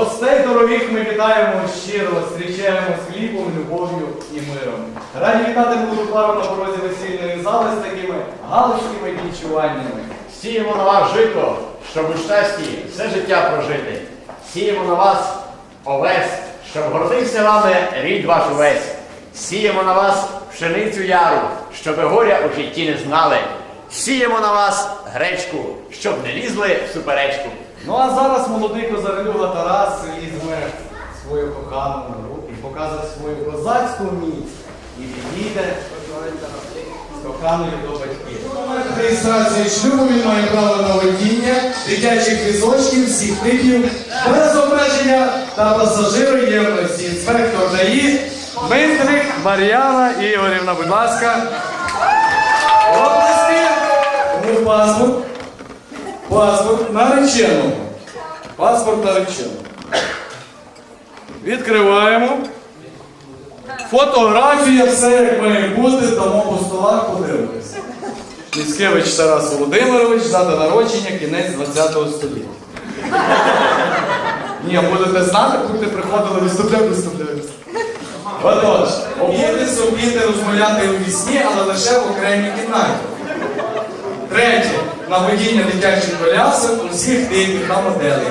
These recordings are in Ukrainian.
Гостей дорогих ми вітаємо щиро, зустрічаємо з хлібом, любов'ю і миром. Раді вітати молоду пару на порозі весільної зали з такими галицькими відчуваннями. Сіємо на вас жито, щоб у щасті все життя прожити. Сіємо на вас овес, щоб гордився вами рід ваш увесь. Сіємо на вас пшеницю яру, щоб горя у житті не знали. Сіємо на вас гречку, щоб не лізли в суперечку. Ну а зараз молодий козарлюга Тарас візьме свою кохану на руки, показує свою козацьку міць і підійде з коханою до батьків. Реєстрації шлюбу він має право на водіння дитячих візочків всіх типів без обмеження та пасажироємності. Інспектор ДАІ Дмитрик, Мар'яна Ігорівна, будь ласка. області. Тому паспорт. Паспорт нареченого. Паспорт нареченого. Відкриваємо. Фотографія, все як має бути, дамо по столах подивитися. Міцкевич Тарас Володимирович, дата народження, кінець 20 століття. Ні, будете знати, куди приходили виступляти, виступляти. Отож, обов'язки вміти розмовляти у вісні, але лише в окремій кімнаті. Третє. На водіння дитячих колясок усіх типів та моделей.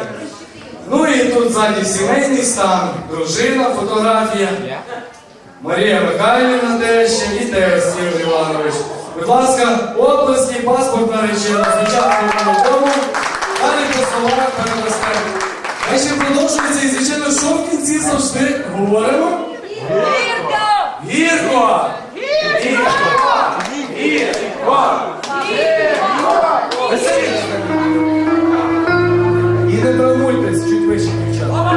Ну і тут ззаді сімейний стан, дружина, фотографія. Марія Михайлівна теща і тесть Ігор Іванович. Будь ласка, області, паспорт наречена, спочатку дому, далі по словах передасте. Значить, продовжується і звичайно, що в кінці завжди говоримо? І не травмуйтесь, чуть вище дівчата. Опа,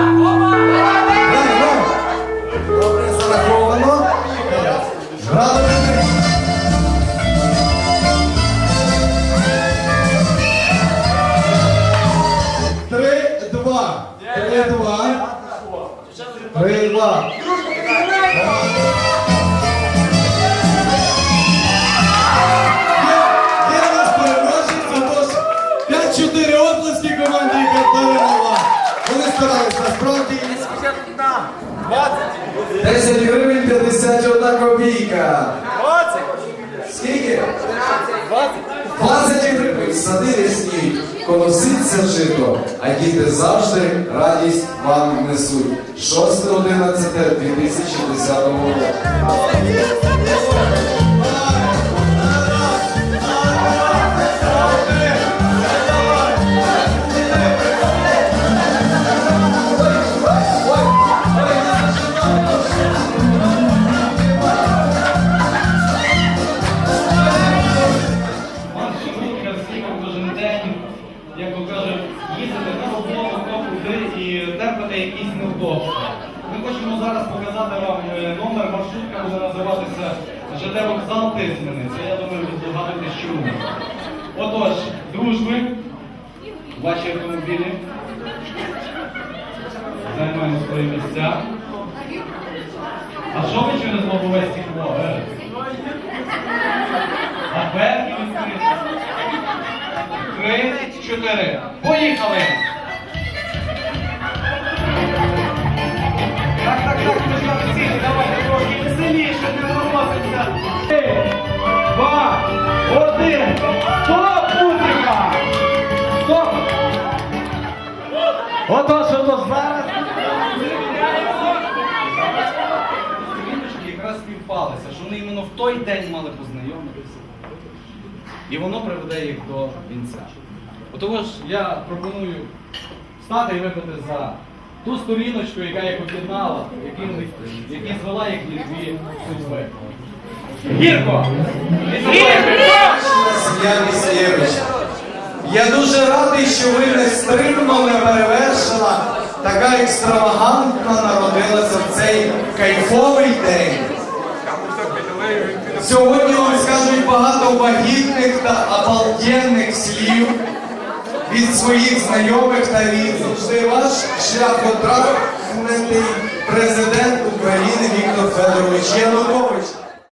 Добре, зараховано. Радуйте. Три, два. Три, два. Три, два. 10 гривень 51 копійка. 20! Скільки? 20 гривень. Сади рясні, колоситься жито, а діти завжди радість вам несуть. 6.11.2010 року. Маршрутка кожен день, як то кажуть, їздити на роботу, то куди і терпити якісь невдобства. Ми хочемо зараз показати вам е, номер маршрутка буде називатися ЖД вокзал Тисменець. Я думаю, ви здогадуєтесь чому. Отож, дружби, ваші автомобілі. Займаємо свої місця. А що ви через лобове стекло? е? А перки відкриті. Три, чотири. Поїхали! Так, так, так, ми ж давайте трошки веселіше, не виносимося. Три, два, один. Стоп, музика! Стоп! Зараз. Сторіночки якраз співпалися, що вони іменно в той день мали познайомитися. І воно приведе їх до кінця. Отож, я пропоную встати і випити за ту сторіночку, яка їх об'єднала, які звела їх дві судьби. Гірко! Гірко! Я дуже радий, що ви не стримно, не перевершена, така екстравагантна народилася в цей кайфовий день. Сьогодні вам скажуть багато вагітних та обалденних слів від своїх знайомих та рідних. Завжди ваш шляхотрахнутий президент України Віктор Федорович Янукович.